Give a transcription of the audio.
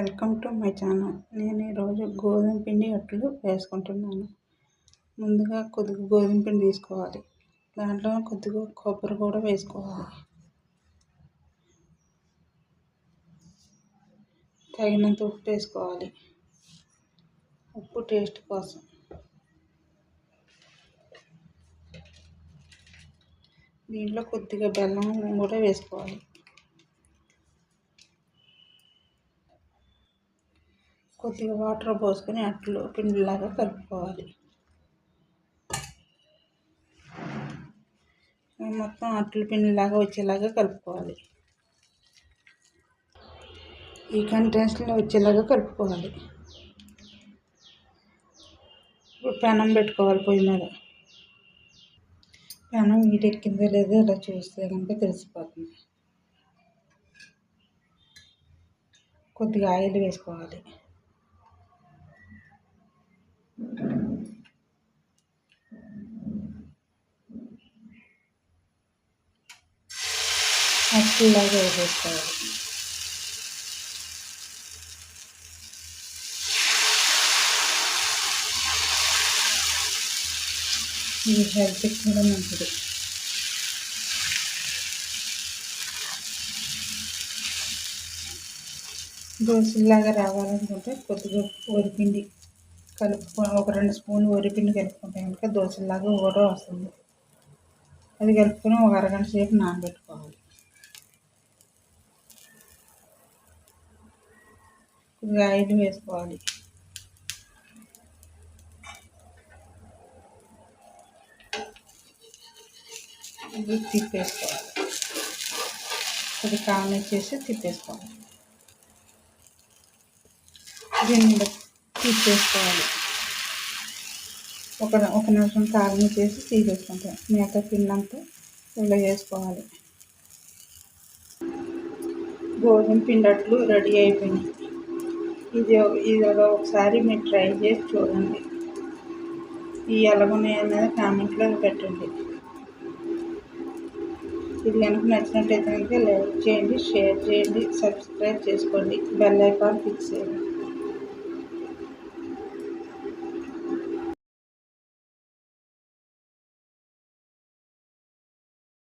Welcome to my channel. నేను ఈరోజు గోధుమ పిండి అట్లు వేసుకుంటున్నాను. ముందుగా కొద్దిగా గోధుమ పిండి తీసుకోవాలి. దాంట్లో కొద్దిగా కొబ్బరి కూడా వేసుకోవాలి. తగినంత ఉప్పు వేసుకోవాలి. ఉప్పు టేస్ట్ కోసం. దీంట్లో కొద్దిగా బెల్లం కూడా వేసుకోవాలి. కొద్దిగా వాటర్ పోసుకొని అట్లు పిండిలాగా కలుపుకోవాలి. మొత్తం అట్లు పిండిలాగా వచ్చేలాగా కలుపుకోవాలి. ఈ కంటెన్స్లో వచ్చేలాగా కలుపుకోవాలి. పెనం పెట్టుకోవాలి పొయ్యి మీద. పెనం వీటెక్కిందో లేదో ఇలా చూస్తే కనుక తెలిసిపోతుంది. కొద్దిగా ఆయిల్ వేసుకోవాలి. అట్లాగే వేసేసుకోవాలి ఇది హెల్త్కి కూడా మంచిది. దోశలాగా రావాలనుకుంటే కొద్దిగా వరిపిండి కలుపుకొని ఒక రెండు స్పూన్లు వరిపిండి కలుపుకుంటే కనుక దోశలాగా కూడా వస్తుంది. అది కలుపుకొని ఒక అరగంట సేపు నానబెట్టుకోవాలి. కొద్దిగా ఆయిల్ వేసుకోవాలి. ఇది తిప్పేసుకోవాలి. కొద్ది కారం వేసేసి తిప్పేసుకోవాలి. దీన్ని తిప్పేసుకోవాలి. ఒక ఒక నిమిషం కారం చేసి తీసేసుకుంటాం. మేత పిండి ఇలా చేసుకోవాలి గోధుమ పిండట్లు రెడీ అయిపోయినాయి. ఇది ఇది ఒకసారి మీరు ట్రై చేసి చూడండి. ఈ ఎలాగున్నాయి అనేది కామెంట్లో పెట్టండి. ఇది కనుక నచ్చినట్టయితే కనుక లైక్ చేయండి షేర్ చేయండి సబ్స్క్రైబ్ చేసుకోండి. బెల్ ఐకాన్ ఫిక్స్ చేయండి.